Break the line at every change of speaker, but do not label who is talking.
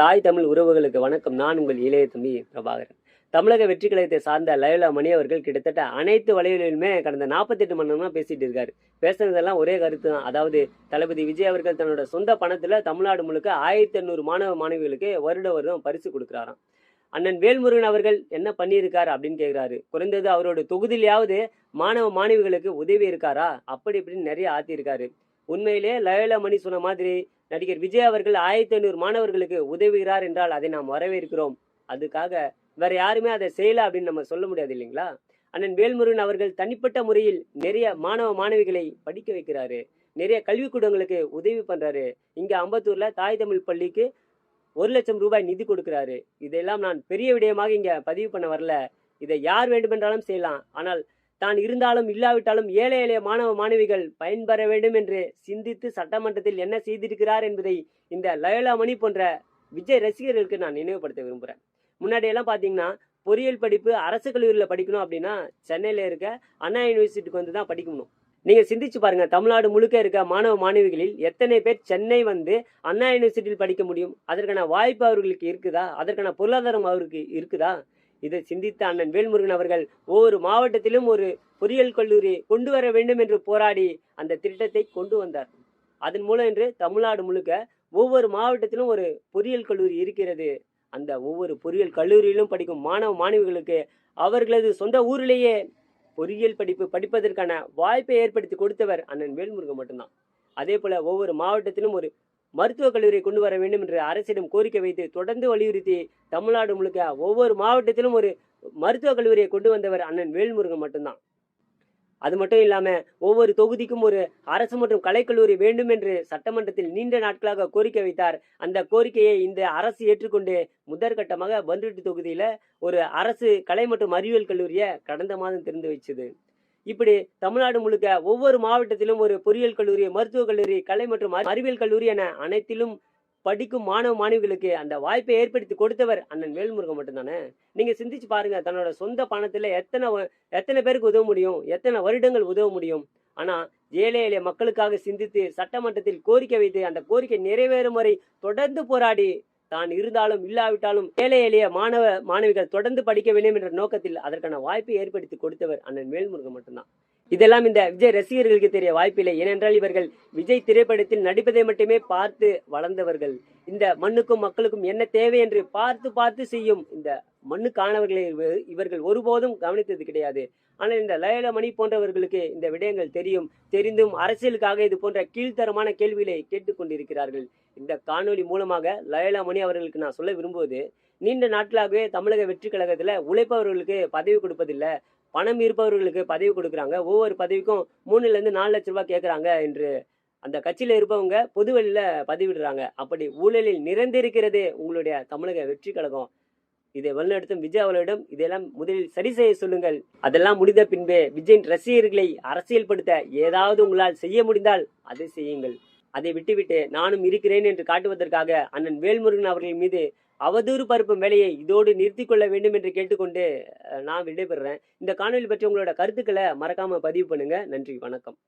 தாய் தமிழ் உறவுகளுக்கு வணக்கம். நான் உங்கள் இளைய தம்பி பிரபாகரன். தமிழக வெற்றி கழகத்தை சார்ந்த லயோலா மணி அவர்கள் கிட்டத்தட்ட அனைத்து வலைகளிலுமே கடந்த நாற்பத்தெட்டு மணி நேரமாக பேசிட்டு இருக்காரு. பேசுனதெல்லாம் ஒரே கருத்து தான். அதாவது தளபதி விஜய் அவர்கள் தன்னோட சொந்த பணத்தில் தமிழ்நாடு முழுக்க ஆயிரத்தி எண்ணூறு மாணவ மாணவிகளுக்கு வருட வருடம் பரிசு கொடுக்குறாராம். அண்ணன் வேல்முருகன் அவர்கள் என்ன பண்ணியிருக்காரு அப்படின்னு கேட்குறாரு குறைந்தது அவரோட தொகுதியிலாவது மாணவ மாணவிகளுக்கு உதவி இருக்காரா? அப்படி இப்படின்னு நிறைய ஆத்தியிருக்காரு உண்மையிலே லயோலா மணி சொன்ன மாதிரி நடிகர் விஜய் அவர்கள் ஆயிரத்தி ஐநூறு மாணவர்களுக்கு உதவுகிறார் என்றால் அதை நாம் வரவேற்கிறோம். அதுக்காக வேற யாருமே அதை செய்யல அப்படின்னு நம்ம சொல்ல முடியாது இல்லைங்களா? அண்ணன் வேல்முருகன் அவர்கள் தனிப்பட்ட முறையில் நிறைய மாணவ மாணவிகளை படிக்க வைக்கிறாரு. நிறைய கல்விக்கூடங்களுக்கு உதவி பண்றாரு. இங்க அம்பத்தூர்ல தாய் தமிழ் பள்ளிக்கு ஒரு லட்சம் ரூபாய் நிதி கொடுக்கிறாரு. இதெல்லாம் நான் பெரிய விடயமாக இங்க பதிவு பண்ண வரல. இதை யார் வேண்டுமென்றாலும் செய்யலாம். ஆனால் தான் இருந்தாலும் இல்லாவிட்டாலும் ஏழை எளிய மாணவ மாணவிகள் பயன்பெற வேண்டும் என்று சிந்தித்து சட்டமன்றத்தில் என்ன செய்திருக்கிறார் என்பதை இந்த லயோலா மணி போன்ற விஜய் ரசிகர்களுக்கு நான் நினைவுபடுத்த விரும்புகிறேன் முன்னாடியெல்லாம் பார்த்தீங்கன்னா பொறியியல் படிப்பு அரசு கல்லூரியில் படிக்கணும் அப்படின்னா சென்னையில் இருக்க அண்ணா யூனிவர்சிட்டிக்கு வந்து தான் படிக்கணும். நீங்கள் சிந்திச்சு பாருங்க தமிழ்நாடு முழுக்க இருக்க மாணவ மாணவிகளில் எத்தனை பேர் சென்னை வந்து அண்ணா யூனிவர்சிட்டியில் படிக்க முடியும்? அதற்கான வாய்ப்பு அவர்களுக்கு இருக்குதா? அதற்கான பொருளாதாரம் அவருக்கு இருக்குதா? இதை சிந்தித்த அண்ணன் வேல்முருகன் அவர்கள் ஒவ்வொரு மாவட்டத்திலும் ஒரு பொறியியல் கல்லூரி கொண்டு வர வேண்டும் என்று போராடி அந்த திட்டத்தை கொண்டு வந்தார். அதன் மூலம் இன்று தமிழ்நாடு முழுக்க ஒவ்வொரு மாவட்டத்திலும் ஒரு பொறியியல் கல்லூரி இருக்கிறது. அந்த ஒவ்வொரு பொறியியல் கல்லூரியிலும் படிக்கும் மாணவ மாணவிகளுக்கு அவர்களது சொந்த ஊரிலேயே பொறியியல் படிப்பு படிப்பதற்கான வாய்ப்பை ஏற்படுத்தி கொடுத்தவர் அண்ணன் வேல்முருகன் மட்டும்தான். அதே போல ஒவ்வொரு மாவட்டத்திலும் ஒரு மருத்துவக் கல்லூரியை கொண்டு வர வேண்டும் என்று அரசிடம் கோரிக்கை வைத்து தொடர்ந்து வலியுறுத்தி தமிழ்நாடு முழுக்க ஒவ்வொரு மாவட்டத்திலும் ஒரு மருத்துவக் கல்லூரியை கொண்டு வந்தவர் அண்ணன் வேல்முருகன் மட்டும்தான். அது மட்டும் இல்லாமல் ஒவ்வொரு தொகுதிக்கும் ஒரு அரசு மற்றும் கலைக்கல்லூரி வேண்டும் என்று சட்டமன்றத்தில் நீண்ட நாட்களாக கோரிக்கை வைத்தார். அந்த கோரிக்கையை இந்த அரசு ஏற்றுக்கொண்டு முதற்கட்டமாக பன்ருட்டி தொகுதியில் ஒரு அரசு கலை மற்றும் அறிவியல் கல்லூரியை கடந்த மாதம் திறந்து வச்சது. இப்படி தமிழ்நாடு முழுக்க ஒவ்வொரு மாவட்டத்திலும் ஒரு பொறியியல் கல்லூரி மருத்துவக் கல்லூரி கலை மற்றும் அறிவியல் கல்லூரி என அனைத்திலும் படிக்கும் மாணவ மாணவிகளுக்கு அந்த வாய்ப்பை ஏற்படுத்தி கொடுத்தவர் அண்ணன் வேல்முருகன் மட்டும்தானே? நீங்க சிந்திச்சு பாருங்க தன்னோட சொந்த பணத்துல எத்தனை வ- எத்தனை பேருக்கு உதவ முடியும் எத்தனை வருடங்கள் உதவ முடியும். ஆனா ஏழை எளிய மக்களுக்காக சிந்தித்து சட்டமன்றத்தில் கோரிக்கை வைத்து அந்த கோரிக்கை நிறைவேறும் வரை தொடர்ந்து போராடி தான் இருந்தாலும் இல்லாவிட்டாலும் ஏழை எளிய மாணவ மாணவிகள் தொடர்ந்து படிக்க வேண்டும் என்ற நோக்கத்தில் அதற்கான வாய்ப்பை ஏற்படுத்தி கொடுத்தவர் அண்ணன் வேல்முருகன் மட்டும்தான். இதெல்லாம் இந்த விஜய் ரசிகர்களுக்கு தெரிய வாய்ப்பில்லை. ஏனென்றால் இவர்கள் விஜய் திரைப்படத்தில் நடிப்பதை மட்டுமே பார்த்து வளர்ந்தவர்கள். இந்த மண்ணுக்கும் மக்களுக்கும் என்ன தேவை என்று பார்த்து பார்த்து செய்யும் இந்த மண்ணுக்கானவர்களை இவர்கள் ஒருபோதும் கவனித்தது கிடையாது. ஆனால் இந்த லயலமணி போன்றவர்களுக்கு இந்த விடயங்கள் தெரியும். தெரிந்தும் அரசியலுக்காக இது போன்ற கீழ்த்தரமான கேள்விகளை கேட்டுக்கொண்டிருக்கிறார்கள் இந்த காணொளி மூலமாக லயலா மணி அவர்களுக்கு நான் சொல்ல விரும்புவது நீண்ட நாட்களாகவே தமிழக வெற்றி கழகத்தில் உழைப்பவர்களுக்கு பதவி கொடுப்பதில்லை. பணம் இருப்பவர்களுக்கு பதவி கொடுக்குறாங்க. ஒவ்வொரு பதவிக்கும் மூணுலேருந்து நாலு லட்ச ரூபாய் கேட்குறாங்க என்று அந்த கட்சியில் இருப்பவங்க பொதுவெளியில் பதிவிடுறாங்க. அப்படி ஊழலில் நிறைந்திருக்கிறது உங்களுடைய தமிழக வெற்றி கழகம். இதை வழிநடத்தும் விஜய் அவர்களிடம் இதெல்லாம் முதலில் சரி செய்ய சொல்லுங்கள். அதெல்லாம் முடிந்த பின்பே விஜயின் ரசிகர்களை அரசியல்படுத்த ஏதாவது உங்களால் செய்ய முடிந்தால் அதை செய்யுங்கள். அதை விட்டுவிட்டு நானும் இருக்கிறேன் என்று காட்டுவதற்காக அண்ணன் வேல்முருகன் அவர்கள் மீது அவதூறு பருப்பும் வேலையை இதோடு நிறுத்திக் கொள்ள வேண்டும் என்று கேட்டுக்கொண்டு அஹ், நான் விடைபெறுறேன். இந்த காணொலி பற்றி உங்களோட கருத்துக்களை மறக்காம பதிவு பண்ணுங்க. நன்றி வணக்கம்.